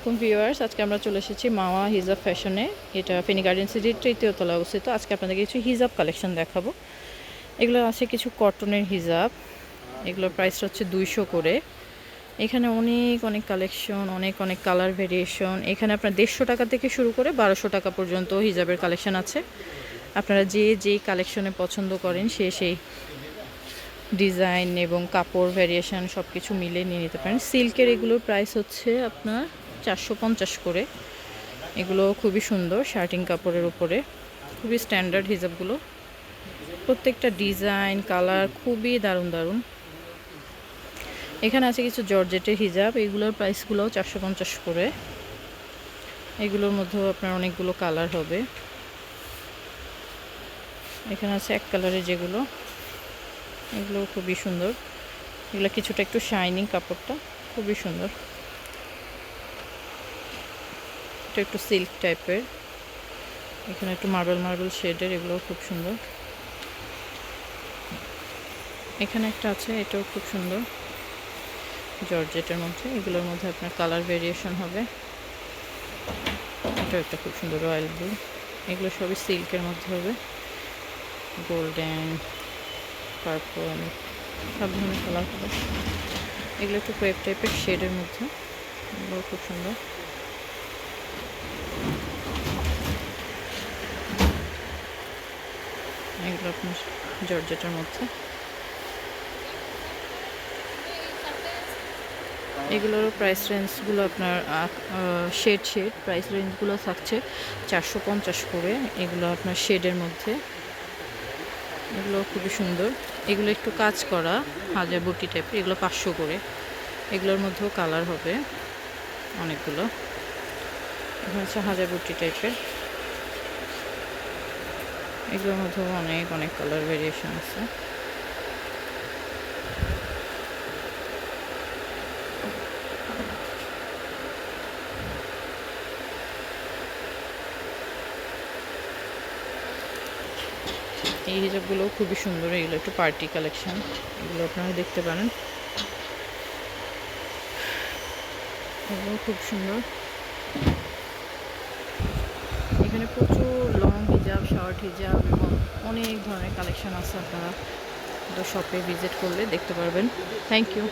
এখন ভিউয়ার্স, আজকে আমরা চলে এসেছি মাওয়া হিজাব ফ্যাশনে। এটা ফেনি গার্ডেন সিটির তৃতীয় তলা অবস্থিত। আজকে আপনাদের কিছু হিজাব কালেকশন দেখাবো। এগুলো আছে কিছু কটনের হিজাব। এগুলোর প্রাইসটা হচ্ছে দুইশো করে। এখানে অনেক অনেক কালেকশন, অনেক অনেক কালার ভেরিয়েশন এখানে আপনার দেড়শো টাকা থেকে শুরু করে বারোশো টাকা পর্যন্ত হিজাবের কালেকশন আছে। আপনারা যে যেই কালেকশনে পছন্দ করেন, সে, সেই ডিজাইন এবং কাপড় ভ্যারিয়েশন সব কিছু মিলে নিয়ে নিতে পারেন। সিল্কের এগুলোর প্রাইস হচ্ছে আপনার চারশো পঞ্চাশ করে। এগুলো খুবই সুন্দর শার্টিং কাপড়ের উপরে। খুবই স্ট্যান্ডার্ড হিজাবগুলো। প্রত্যেকটা ডিজাইন কালার খুবই দারুণ দারুণ। এখানে আছে কিছু জর্জেটের হিজাব। এগুলোর প্রাইসগুলোও চারশো পঞ্চাশ করে। এগুলোর মধ্যেও আপনার অনেকগুলো কালার হবে। এখানে আছে এক কালারের যেগুলো। এগুলো খুবই সুন্দর। এগুলো কিছুটা একটু শাইনিং কাপড়টা। খুবই সুন্দর। এটা একটু সিল্ক টাইপের এখানে একটু মার্বেল মার্বেল শেডের এগুলোও খুব সুন্দর। এখানে একটা আছে, এটাও খুব সুন্দর। জর্জেটের মধ্যে, এগুলোর মধ্যে আপনার কালার ভেরিয়েশন হবে। এটাও একটা খুব সুন্দর রয়্যাল ব্লু এগুলো সবই সিল্কের মধ্যে হবে। গোল্ডেন পার্পল সব ধরনের কালার হবে। এগুলো একটু ক্রেপ টাইপের শেডের মধ্যে। এগুলো খুব সুন্দর। এগুলো আপনার জর্জেটের মধ্যে। এগুলোর প্রাইস রেঞ্জগুলো আপনার শেড শেড প্রাইস রেঞ্জগুলো থাকছে চারশো পঞ্চাশ করে। এগুলো আপনার শেডের মধ্যে। এগুলো খুবই সুন্দর। এগুলো একটু কাজ করা হাজার বুটি টাইপের এগুলো পাঁচশো করে। এগুলোর মধ্যেও কালার হবে অনেকগুলো। এখানে হচ্ছে হাজার বুটি টাইপের এগুলোর মধ্যেও অনেক অনেক কালার ভেরিয়েশন আছে। এই হিজাবগুলো খুবই সুন্দর, এগুলো একটু পার্টি কালেকশন এগুলো আপনারা দেখতে পারেন। এগুলো খুব সুন্দর। এখানে প্রচুর হিজাব হিজাব এবং অনেক ধরনের কালেকশন আছে আপনারা তো শপে ভিজিট করলে দেখতে পারবেন। Thank you